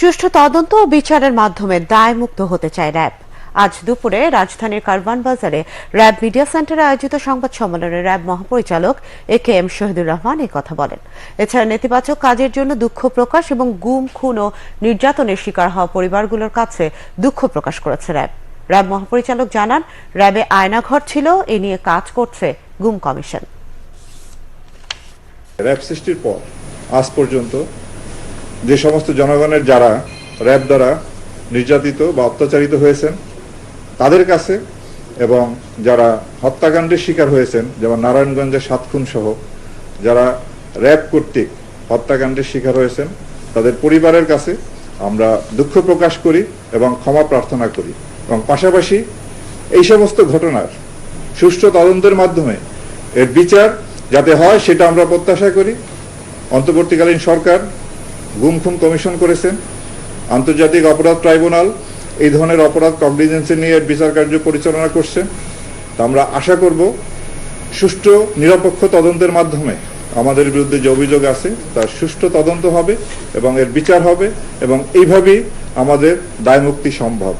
সুষ্ঠু তদন্ত ও বিচারের মাধ্যমে দায়মুক্ত হতে চায় র্যাব। আজ দুপুরে রাজধানীর কারওয়ান বাজারে র্যাব মিডিয়া সেন্টারে আয়োজিত সংবাদ সম্মেলনে র্যাব মহাপরিচালক A K M Shahidur Rahman এই কথা বলেন। এছাড়া নেতিবাচক কাজের জন্য দুঃখ প্রকাশ এবং গুম, খুন ও নির্যাতনের শিকার হওয়া পরিবারগুলোর কাছে দুঃখ প্রকাশ করেছে র্যাব। র্যাব মহাপরিচালক জানান, র্যাবে আয়নাঘর ছিল, এ নিয়ে কাজ করছে গুম কমিশন। র্যাব সৃষ্টির পর আজ পর্যন্ত যে সমস্ত জনগণের যারা র্যাব দ্বারা নির্যাতিত বা অত্যাচারিত হয়েছেন, তাদের কাছে এবং যারা হত্যাকাণ্ডের শিকার হয়েছেন, যেমন নারায়ণগঞ্জের সাত খুন সহ, যারা র্যাব কর্তৃক হত্যাকাণ্ডের শিকার হয়েছেন, তাদের পরিবারের কাছে আমরা দুঃখ প্রকাশ করি এবং ক্ষমা প্রার্থনা করি। এবং পাশাপাশি এই সমস্ত ঘটনার সুষ্ঠু তদন্তের মাধ্যমে এর বিচার যাতে হয় সেটা আমরা প্রত্যাশা করি। অন্তর্বর্তীকালীন সরকার গুম খুন কমিশন করেছেন আন্তর্জাতিক অপরাধ ট্রাইব্যুনাল এই ধরনের অপরাধ কগনিজেন্সি নিয়ে বিচার কার্য পরিচালনা করছে। তা আমরা আশা করব, সুষ্ঠু, নিরপেক্ষ তদন্তের মাধ্যমে আমাদের বিরুদ্ধে যে অভিযোগ আছে, তার সুষ্ঠু তদন্ত হবে এবং এর বিচার হবে এবং এইভাবেই আমাদের দায়মুক্তি সম্ভব।